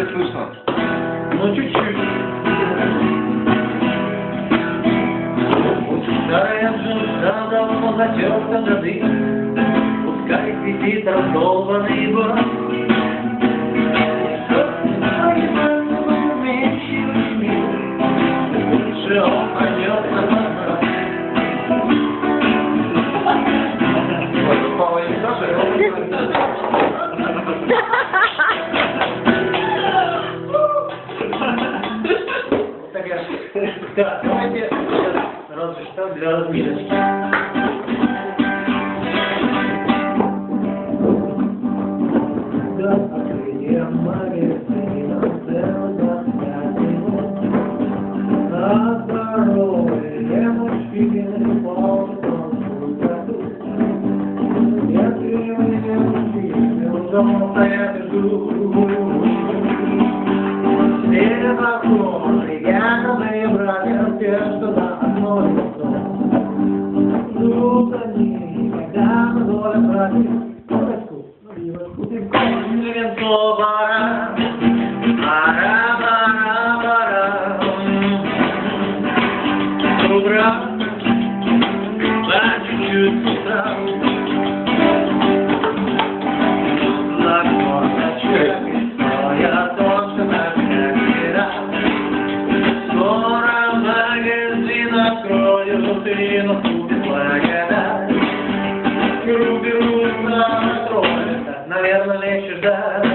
тебя слышно? Ну, чуть-чуть. Старая джинса давно затерта до дыр, Пускай светит раздолбанный год. Лучше он Так, давайте разве что для разминочки. Да, пять минут. На здоровье мужчины не мужчины, то я жду. Ждут они, когда мы доля братьев, фоточку, наливочку, пивко, или венцо, бара, бара, бара, бара. Утро, по чуть-чуть с утра. Знакомая я точно так как вчера. Скоро магазин откроют и наступит благодать. Руки рук настроят, наверное, легче ждать.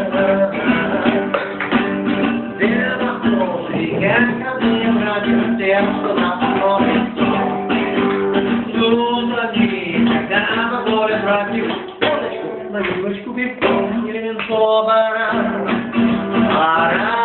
Все вопросы, как ко мне братья, тем, что нас смотрит. Когда на поле братьев, водочку, наливочку, пивко, или венцо, баран. Бара,